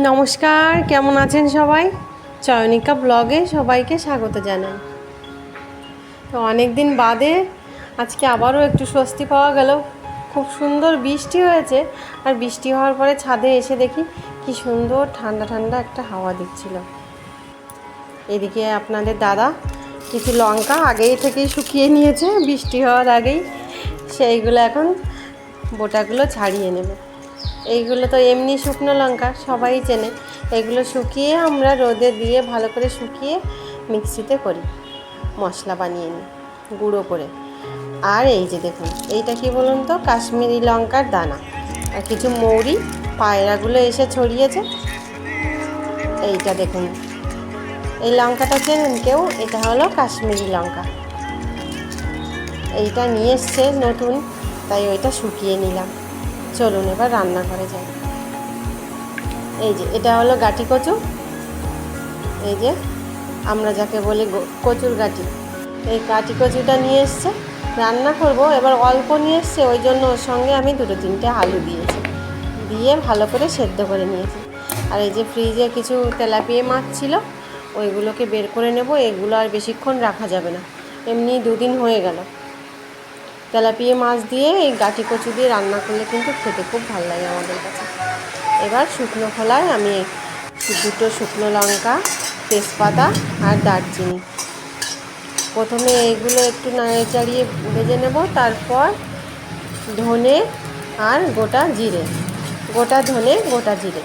নমস্কার, কেমন আছেন সবাই? চয়নিকা ব্লগে সবাইকে স্বাগত জানাই। তো অনেক দিন বাদে আজকে আবারও একটু স্বস্তি পাওয়া গেল। খুব সুন্দর বৃষ্টি হয়েছে আর বৃষ্টি হওয়ার পরে ছাদে এসে দেখি কি সুন্দর ঠান্ডা ঠান্ডা একটা হাওয়া দিচ্ছিল। এদিকে আপনাদের দাদা কিছু লঙ্কা আগেই থেকেই শুকিয়ে নিয়েছে, বৃষ্টি হওয়ার আগেই। সেইগুলো এখন বোটাগুলো ছাড়িয়ে নেবে। এইগুলো তো এমনি শুকনো লঙ্কা, সবাই চেনে। এগুলো শুকিয়ে আমরা রোদে দিয়ে ভালো করে শুকিয়ে মিক্সিতে করি। মশলা বানিয়ে নিই, গুঁড়ো করে। আর এই যে দেখুন, এইটা কি বলুন তো? কাশ্মীরি লঙ্কার দানা। আর কিছু মৌরি, পায়রাগুলো এসে ছড়িয়েছে। এইটা দেখুন। এই লঙ্কাটা চেনেন কেউ? এটা হলো কাশ্মীরি লঙ্কা। এইটা নিয়ে এসছে নতুন, তাই ওইটা শুকিয়ে নিলাম। চলুন এবার রান্না করে যাই। এই যে, এটা হলো গাটি কচু। এই যে, আমরা যাকে বলি কচুর গাটি। এই গাটি কচুটা নিয়ে এসছে, রান্না করব। এবার অল্প নিয়ে এসছে, ওই জন্য ওর সঙ্গে আমি দুটো তিনটে আলু দিয়েছি। দিয়ে ভালো করে সেদ্ধ করে নিয়েছি। আর এই যে ফ্রিজে কিছু তেলাপিয়া মাছ ছিল, ওইগুলোকে বের করে নেব। এগুলো আর বেশিক্ষণ রাখা যাবে না। এমনি দুদিন হয়ে গেল। তেলাপিয়া মাছ দিয়ে এই গাটি কচু দিয়ে রান্না করলে কিন্তু খেতে খুব ভালো লাগে আমাদের কাছে। এবার শুকনো খোলায় আমি দুটো শুকনো লঙ্কা, তেজপাতা আর দারচিনি। প্রথমে এইগুলো একটু নাড়িয়ে চাড়িয়ে ভেজে নেব, তারপর ধনে আর গোটা জিরে, গোটা ধনে, গোটা জিরে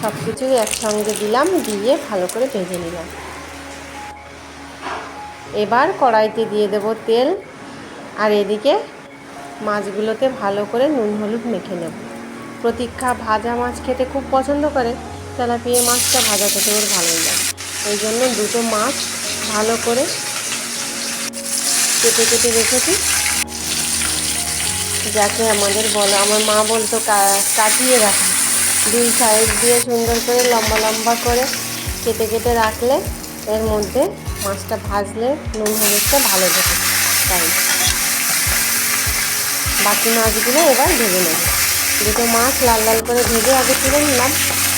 সব কিছু একসঙ্গে দিলাম, দিয়ে ভালো করে ভেজে নিলাম। এবার কড়াইতে দিয়ে দেব তেল আর এদিকে মাছগুলোতে ভালো করে নুন, হলুদ মেখে নেব। প্রতীক্ষা ভাজা মাছ খেতে খুব পছন্দ করে। তেলাপিয়া মাছটা ভাজা খেতে ওর ভালোই লাগে। ওই জন্য দুটো মাছ ভালো করে কেটে কেটে রেখেছি। যাকে আমাদের বলো, আমার মা বলতো কাটিয়ে রাখা। দুই সাইড দিয়ে সুন্দর করে লম্বা লম্বা করে কেটে কেটে রাখলে এর মধ্যে মাছটা ভাজলে নুন, হলুদটা ভালো থাকে তাই। বাকি মাছগুলো এবার ভেজে নেব। দুটো মাছ লাল লাল করে ভেজে আগে তুলে নিলাম।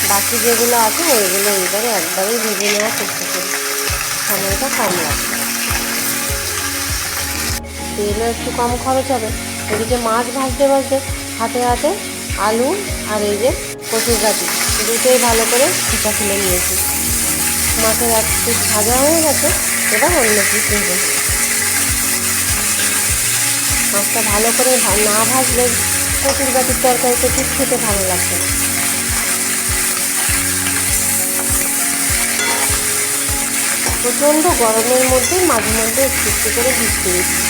বাকি যেগুলো আছে ওইগুলো এবারে একবারেই ভেজে নেওয়ার চেষ্টা করি। সময়টা কম লাগবে। তেলও একটু কম খরচ হবে। এদিকে মাছ ভাজতে ভাজতে হাতে হাতে আলু আর এই যে কচুর গাছি দুটোই ভালো করে ঠিকা তুলে নিয়েছি। মাছের এক পিস ভাজা হয়ে গেছে। এবার অন্য পিস ভেজে। মাছটা ভালো করে না ভাজলে কচুর গাছির তরকারিটা ঠিক খেতে ভালো লাগবে না। প্রচণ্ড গরমের মধ্যে মাঝে মধ্যে একটু একটু করে বৃষ্টি দিচ্ছে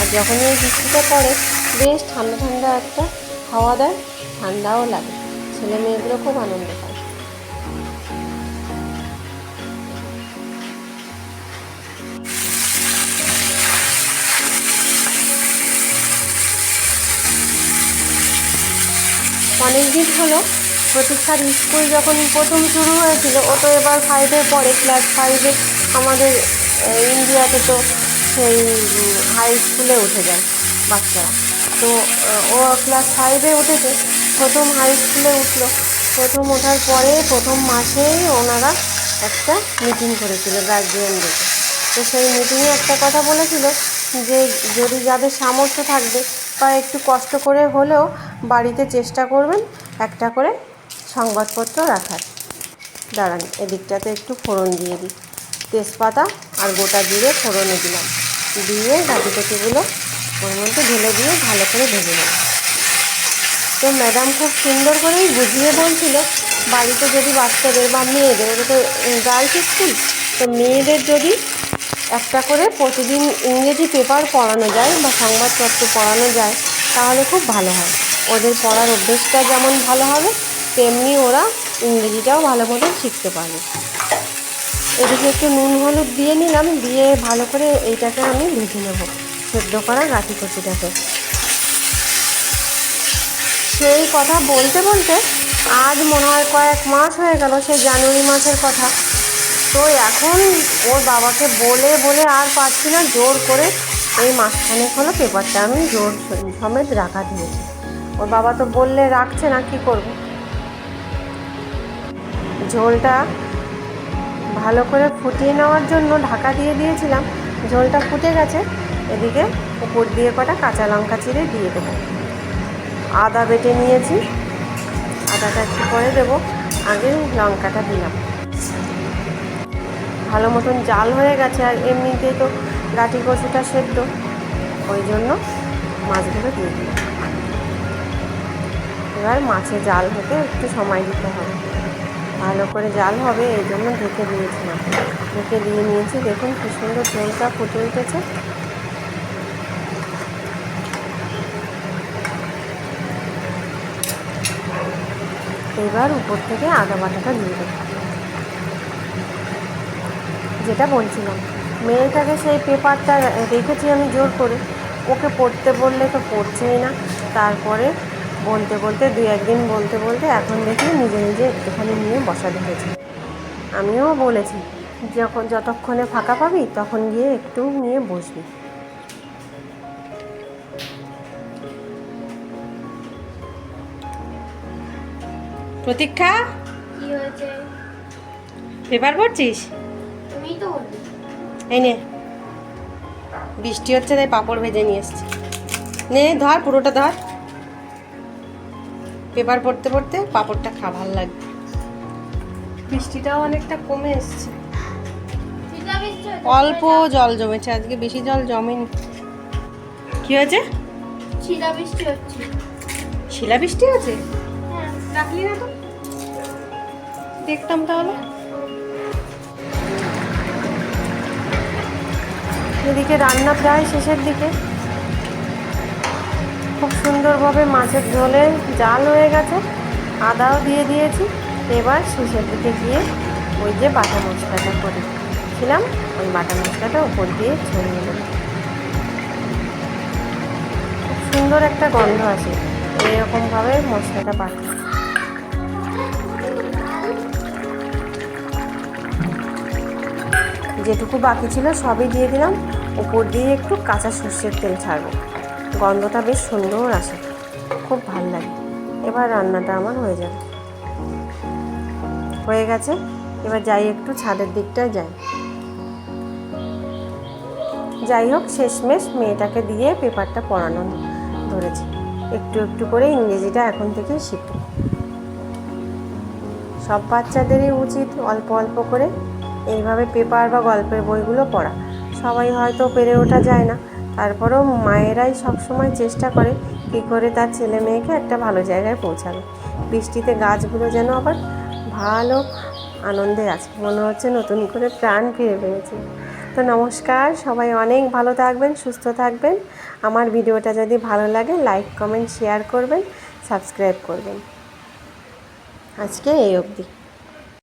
আর যখনই এই বৃষ্টিটা পড়ে, বেশ ঠান্ডা ঠান্ডা একটা হাওয়া দেয়, ঠান্ডাও লাগে। ছেলে মেয়েগুলো খুব আনন্দ পায়। অনেক দিন হলো প্রতীক্ষার স্কুল যখন প্রথম শুরু হয়েছিল, ও তো এবার ফাইভে পড়ে ক্লাস ফাইভে আমাদের ইন্ডিয়াতে তো সেই হাই স্কুলে উঠে যায় বাচ্চারা। তো ও ক্লাস ফাইভে উঠেছে, প্রথম হাই স্কুলে উঠল। প্রথম ওঠার পরে, প্রথম মাসেই ওনারা একটা মিটিং করেছিল গার্জিয়ানদের তো সেই মিটিংয়ে একটা কথা বলেছিল যে, যদি যাদের সামর্থ্য থাকবে বা একটু কষ্ট করে হলেও বাড়িতে চেষ্টা করবেন একটা করে সংবাদপত্র রাখার। দাঁড়ান, এদিকটাতে একটু ফোড়ন দিয়ে দিই। তেজপাতা আর গোটা জিরে ফোড়নে দিলাম। দিয়ে গাটি কচুগুলো ওর মধ্যে ঢেলে দিয়ে ভালো করে ভেজে নেব তো ম্যাডাম খুব সুন্দর করেই বুঝিয়ে বলছিল, বাড়িতে যদি বাচ্চাদের বা মেয়েদের তো গার্লস স্কুল, তো মেয়েদের যদি একটা করে প্রতিদিন ইংরেজি পেপার পড়ানো যায় বা সংবাদপত্র পড়ানো যায়, তাহলে খুব ভালো হয়। ওদের পড়ার অভ্যেসটা যেমন ভালো হবে, তেমনি ওরা ইংরেজিটাও ভালো মতো শিখতে পারবে। এদিকে একটু নুন হলুদ দিয়ে নিলাম, দিয়ে ভালো করে এইটাকে আমি ভেজে নেব। সেদ্ধ করা গাঠি কচুটাকে সেই কথা বলতে বলতে আজ মনে হয় কয়েক মাস হয়ে গেল সেই জানুয়ারি মাসের কথা। তো এখন ওর বাবাকে বলে বলে আর পারছি না, জোর করে এই মাসখানেক হলো পেপারটা আমি জোর সমেত রাখা দিয়েছি। ওর বাবা তো বললে রাখছে না, কি করব? ঝোলটা ভালো করে ফুটিয়ে নেওয়ার জন্য ঢাকা দিয়ে দিয়েছিলাম। ঝোলটা ফুটে গেছে, এদিকে উপর দিয়ে কটা কাঁচা লঙ্কা চিড়ে দিয়ে দেবো। আদা বেটে নিয়েছি, আদাটা একটু করে দেবো, আগে লঙ্কাটা দিলাম। ভালো মতন জাল হয়ে গেছে আর এমনিতেই তো গাঠি কচুটা সেদ্ধ। ওই জন্য মাছগুলো দিয়ে দিলাম। এবার মাছে জাল হতে একটু সময় দিতে হবে। ভালো করে জাল হবে, এই জন্য ঢেকে দিয়েছিলাম ঢেকে দিয়ে নিয়েছি, দেখুন কি সুন্দর ঝোলটা ফুটে উঠেছে। এবার উপর থেকে আদা বাটাটা দিয়ে দেবো যেটা বলছিলাম। মেয়েটাকে সেই পেপারটা রেখেছি আমি জোর করে। ওকে পড়তে বললে তো পড়ছেই না। তারপরে বলতে বলতে দু একদিন বলতে বলতে এখন দেখি নিজে নিজে একটুখানি নিয়ে বসা দেখেছি। আমিও বলেছি যখন যতক্ষণে ফাঁকা পাবি তখন গিয়ে একটু নিয়ে বসবি। প্রতীক্ষা? কি হয়েছে? পেপার পড়ছিস? এই নে। বৃষ্টি হচ্ছে তাই পাঁপড় ভেজে নিয়ে এসছি। নে ধর পুরোটা ধর। পেপার পড়তে পড়তে পাঁপড়টা খা ভালো লাগবে। বৃষ্টিটাও অনেকটা কমে এসছে। অল্প জল জমেছে আজকে বেশি জল জমেনি। কি হয়েছে? শিলা বৃষ্টি হচ্ছে। শিলা বৃষ্টি আছে হ্যাঁ রাখলি না তো? দেখতাম তাহলে। এদিকে রান্না প্রায় শেষের দিকে। খুব সুন্দরভাবে মাছের ঝোলে জাল হয়ে গেছে। আদাও দিয়ে দিয়েছি। এবার শেষের দিকে গিয়ে ওই যে বাটা মশলাটা করেছিলাম, ওই বাটা মশলাটা ওপর দিয়ে ছড়িয়ে দেবো। খুব সুন্দর একটা গন্ধ আসে, এরকমভাবে মশলাটা বাটা। যেটুকু বাকি ছিল সবই দিয়ে দিলাম। উপর দিয়ে একটু কাঁচা সর্ষের তেল ছাড়বো। গন্ধটা বেশ সুন্দর আসে। খুব ভালো লাগে। এবার রান্নাটা আমার হয়ে যাবে। হয়ে গেছে। এবার যাই একটু ছাদের দিকটায় যাই। যাই হোক, শেষমেশ মেয়েটাকে দিয়ে পেপারটা পড়ানো ধরেছে। একটু একটু করে ইংরেজিটা এখন থেকেই শিখব। সব বাচ্চাদেরই উচিত অল্প অল্প করে। এইভাবে পেপার বা গল্পের বইগুলো পড়া। সবাই হয়তো পেরে ওঠা যায় না। তারপরেও মায়েরাই সবসময় চেষ্টা করে কী করে তার ছেলে মেয়েকে একটা ভালো জায়গায় পৌঁছাবে বৃষ্টিতে গাছগুলো যেন আবার ভালো আনন্দে আছে। মনে হচ্ছে নতুন করে প্রাণ ফিরে পেয়েছে। তো নমস্কার, সবাই অনেক ভালো থাকবেন, সুস্থ থাকবেন। আমার ভিডিওটা যদি ভালো লাগে লাইক কমেন্ট শেয়ার করবেন সাবস্ক্রাইব করবেন। আজকে এই অবধি।